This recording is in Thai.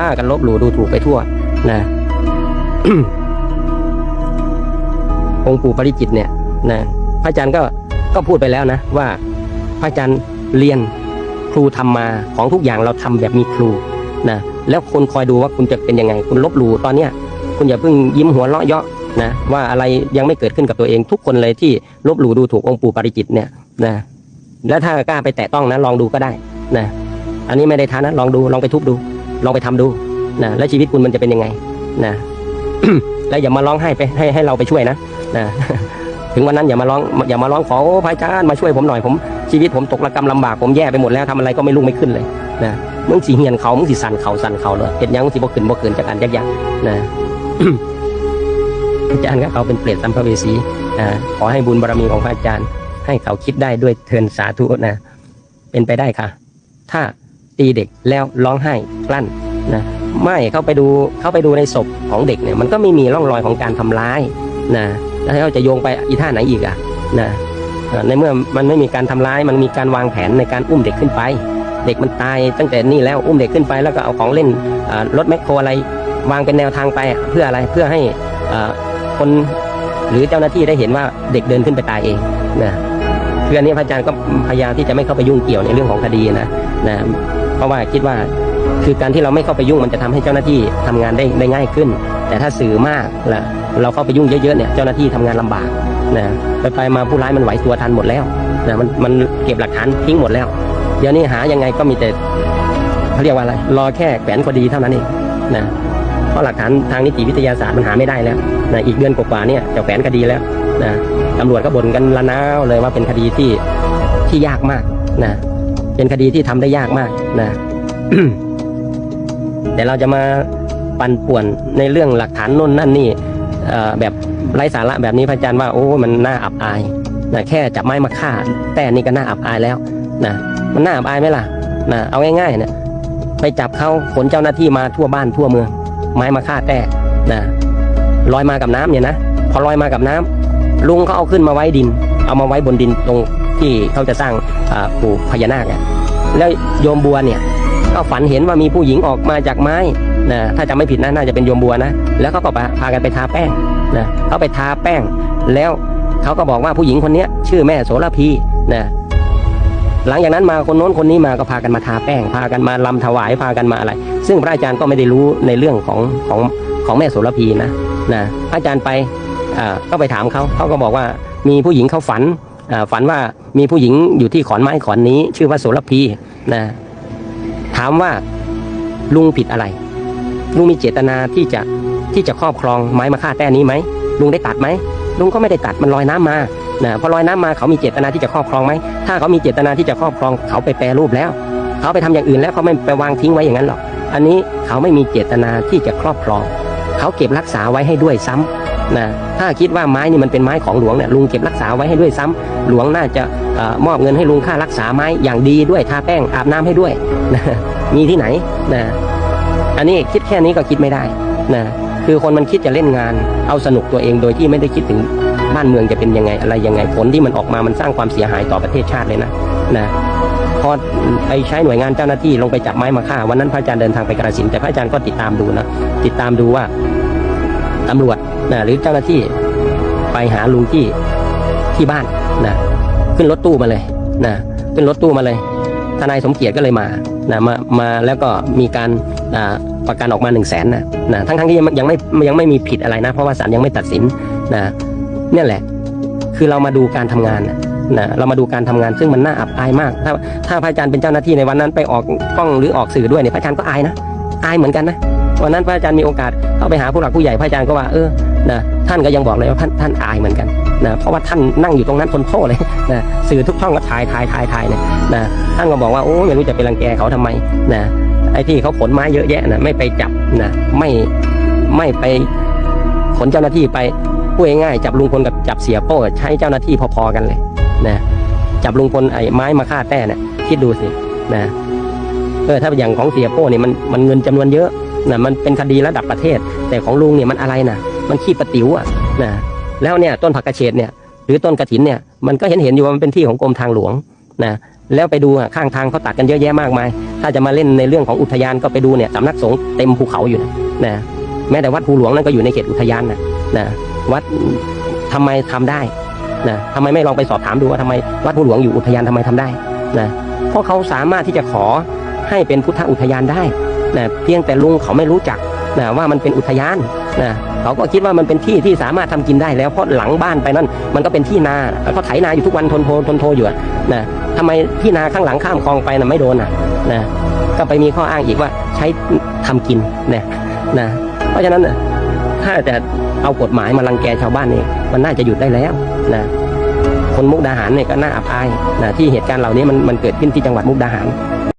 ากันลบหลู่ดูถูกไปทั่วนะองค์ปู่ปริจิตเนี่ยนะพระอาจารย์ก็ก็พูดไปแล้วนะว่าพระอาจารย์เรียนครูทำมาของทุกอย่างเราทำแบบมีครูนะแล้วคนคอยดูว่าคุณจะเป็นยังไง คุณลบหลู่ตอนเนี้ยคุณอย่าเพิ่งยิ้มหัวเราะเยาะนะว่าอะไรยังไม่เกิดขึ้นกับตัวเองทุกคนเลยที่ลบหลู่ดูถูกองค์ปู่ปาริจิตเนี่ยนะแล้วถ้ากล้าไปแตะต้องนะลองดูก็ได้นะอันนี้ไม่ได้ท้านะลองดูลองไปทุบดู ลองไปทำดูนะแล้วชีวิตคุณมันจะเป็นยังไงนะแล้วอย่ามาร้องไห้ไปให้ให้เราไปช่วยนะนะถึงวันนั้นอย่ามาร้องอย่ามาร้องขอพระอาจารย์มาช่วยผมหน่อยผมชีวิตผมตกระกำลำบากผมแย่ไปหมดแล้วทำอะไรก็ไม่รุ่งไม่ขึ้นเลยนะมึงสีเหียนเขามึงสีสันเขาสันเขาเลยเห็นยังมึงสีบ่ขึ้นบ่ขึ้นจากอันยักยักนะอาจารย์ก็เขาเป็นเปรตสัมภเวสีนะขอให้บุญบารมีของพระอาจารย์ ให้เขาคิดได้ด้วยเทินสาธุนะเป็นไปได้ค่ะ ถ้า ตีเด็กแล้วร้องไห้กลั้นนะไม่เข้าไปดูเข้าไปดูในศพของเด็กเนี่ยมันก็ไม่มีร่องรอยของการทำร้ายนะแล้วเขาจะโยงไปอีท่าไหนอีกอะนะในเมื่อมันไม่มีการทำร้ายมันมีการวางแผนในการอุ้มเด็กขึ้นไป เด็กมันตายตั้งแต่นี่แล้วอุ้มเด็กขึ้นไปแล้วก็เอาของเล่นรถแมคโครอะไร วางเป็นแนวทางไปเพื่ออะไรเพื่อให้คนหรือเจ้าหน้าที่ได้เห็นว่าเด็กเดินขึ้นไปตายเองนะคืออันนี้พระอาจารย์ก็พยายามที่จะไม่เข้าไปยุ่งเกี่ยวในเรื่องของคดีนะนะ เพราะว่าคิดว่าคือการที่เราไม่เข้าไปยุ่งมันจะทำให้เจ้าหน้าที่ทำงานได้ได้ง่ายขึ้น แต่ถ้าสื่อมากล่ะเราเข้าไปยุ่งเยอะๆเนี่ยเจ้าหน้าที่ทำงานลำบากนะไปไปมาผู้ร้ายมันไหวตัวทันหมดแล้วนะมันมันเก็บหลักฐานทิ้งหมดแล้ว เดี๋ยวนี้หายังไงก็มีแต่เขาเรียกว่าอะไรรอแค่แขวนคดีเท่านั้นเองนะเพราะหลักฐานทางนิติวิทยาศาสตร์มันหาไม่ได้แล้วนะอีกเดือนกว่าๆเนี่ยจะแฝนคดีแล้วนะตำรวจก็บ่นกันละนาวเลยว่าเป็นคดีที่ที่ยากมากนะ เป็นคดีที่ทำได้ยากมากนะแต่เราจะมาปั่นป่วนในเรื่องหลักฐานน่นนั่นนี่แบบไร้สาระแบบนี้พระอาจารย์ว่าโอ้มันน่าอับอายนะแค่จับไม้มาฆ่า แต่นี่ก็น่าอับอายแล้วนะมันน่าอับอายไหมล่ะนะเอาง่ายๆเนี่ยไปจับเขาขนเจ้าหน้าที่มาทั่วบ้านทั่วเมืองไม้มาฆ่าแต่นะลอยมากับน้ำเนี่ยนะพอลอยมากับน้ำลุงเขาเอาขึ้นมาไว้ดิน เอามาไว้บนดินตรง ที่เขาจะสร้างปู่พญานาคเนี่ยแล้วโยมบัวเนี่ยก็ฝันเห็นว่ามีผู้หญิงออกมาจากไม้นะถ้าจำไม่ผิดนะน่าจะเป็นโยมบัวนะ แล้วเขาก็พาพากันไปทาแป้งนะเขาไปทาแป้ง แล้วเขาก็บอกว่าผู้หญิงคนนี้ชื่อแม่โสระพีนะหลังจากนั้นมาคนโน้นคนนี้มาก็พากันมาทาแป้ง พากันมาลำถวายพากันมาอะไร ซึ่งพระอาจารย์ก็ไม่ได้รู้ในเรื่องของของของแม่โสระพีนะนะพระอาจารย์ไปก็ไปถามเขาเขาก็บอกว่ามีผู้หญิงเขาฝันฝันว่า มีผู้หญิงอยู่ที่ขอนไม้ขอนนี้ ชื่อว่าโสระพีนะถามว่าลุงผิดอะไร ลุงมีเจตนาที่จะที่จะครอบครองไม้มาฆ่าแต้นี้ไหมลุงได้ตัดไหมลุงก็ไม่ได้ตัดมันลอยน้ำมานะพอลอยน้ำมาเขามีเจตนาที่จะครอบครองไหมถ้าเขามีเจตนาที่จะครอบครองเขาไปแปรรูปแล้ว เขาไปทำอย่างอื่นแล้วเขาไม่ไปวางทิ้งไว้อย่างนั้นหรอก อันนี้เขาไม่มีเจตนาที่จะครอบครอง เขาเก็บรักษาไว้ให้ด้วยซ้ำ นะถ้าคิดว่าไม้นี่มันเป็นไม้ของหลวงเนี่ยลุงเก็บรักษาไว้ให้ด้วยซ้ำหลวงน่าจะอมอบเงินให้ลุงค่ารักษาไม้อย่างดีด้วยทาแป้งอาบน้ำให้ด้วยนะมีที่ไหนนะอันนี้คิดแค่นี้ก็คิดไม่ได้นะคือคนมันคิดจะเล่นงาน เอาสนุกตัวเองโดยที่ไม่ได้คิดถึงบ้านเมืองจะเป็นยังไงอะไรยังไงผลที่มันออกมามันสร้างความเสียหายต่อประเทศชาติเลยนะนะพอไปใช้หน่วยงานเจ้าหน้าที่ลงไปจับไม้มาฆ่าวันนั้นพระอาจารย์เดินทางไปกระสินแต่พระอาจารย์ก็ติดตามดูนะติดตามดูว่าตำรวจ นะหรือเจ้าหน้าที่ไปหาลุงที่ที่บ้านนะขึ้นรถตู้มาเลยนะขึ้นรถตู้มาเลย ทนายสมเกียรติก็เลยมานะมามาแล้วก็มีการประกันออกมาหนึ่งแสนนะนะทั้งทั้งที่ยังยังไม่ยังไม่มีผิดอะไรนะ เพราะว่าศาลยังไม่ตัดสินนะเนี่ยแหละ คือเรามาดูการทำงานนะนะเรามาดูการทำงานซึ่งมันน่าอับอายมาก ถ้าถ้าพระอาจารย์เป็นเจ้าหน้าที่ในวันนั้นไปออกกล้องหรือออกสื่อด้วยเนี่ยพระอาจารย์ก็อายนะอายเหมือนกันนะ วันนั้นพระอาจารย์มีโอกาสเข้าไปหาผู้หลักผู้ใหญ่พระอาจารย์ก็ว่าเออนะท่านก็ยังบอกเลยว่าท่านท่านอายเหมือนกันนะเพราะว่าท่านนั่งอยู่ตรงนั้นทนโทษเลยนะสื่อทุกช่องก็ถ่ายถ่ายถ่ายถ่ายเนี่ยนะท่านก็บอกว่าโอ้ไม่รู้จะไปรังแกเขาทำไมนะไอ้ที่เขาขนไม้เยอะแยะนะไม่ไปจับนะไม่ไม่ไปขนเจ้าหน้าที่ไปพูดง่ายๆจับลุงพลกับจับเสียโป้ใช้เจ้าหน้าที่พอๆกันเลยนะจับลุงพลไอ้ไม้มาฆ่าแต้เนี่ยคิดดูสินะเออถ้าอย่างของเสียโป้เนี่ยมันมันเงินจำนวนเยอะ นะมันเป็นคดีระดับประเทศ แต่ของลุงเนี่ยมันอะไรนะมันขี้ปะติ๋วอะนะแล้วเนี่ยต้นผักกระเฉดเนี่ยหรือต้นกระถินเนี่ยมันก็เห็นเห็นอยู่ว่ามันเป็นที่ของกรมทางหลวงนะแล้วไปดูอะข้างทางเขาตัดกันเยอะแยะมากมาย ถ้าจะมาเล่นในเรื่องของอุทยานก็ไปดูเนี่ยสำนักสงฆ์เต็มภูเขาอยู่นะนะแม้แต่วัดภูหลวงนั่นก็อยู่ในเขตอุทยานนะนะวัดทำไมทำได้นะทำไมไม่ลองไปสอบถามดูว่าทำไมวัดภูหลวงอยู่อุทยานทำไมทำได้นะเพราะเขาสามารถที่จะขอให้เป็นพุทธอุทยานได้ นะเพียงแต่ลุงเขาไม่รู้จักนะว่ามันเป็นอุทยานนะเขาก็คิดว่ามันเป็นที่ที่สามารถทำกินได้แล้วเพราะหลังบ้านไปนั่นมันก็เป็นที่นาเขาไถนาอยู่ทุกวันทนโททนโทอยู่นะทำไมที่นาข้างหลังข้ามคลองไปนะไม่โดนอะนะก็ไปมีข้ออ้างอีกว่าใช้ทำกินนะนะเพราะฉะนั้นถ้าจะเอากฎหมายมารังแกชาวบ้านนี่มันน่าจะหยุดได้แล้วนะคนมุกดาหารเนี่ยก็น่าอับอายนะที่เหตุการณ์เหล่านี้มันมันเกิดขึ้นที่จังหวัดมุกดาหาร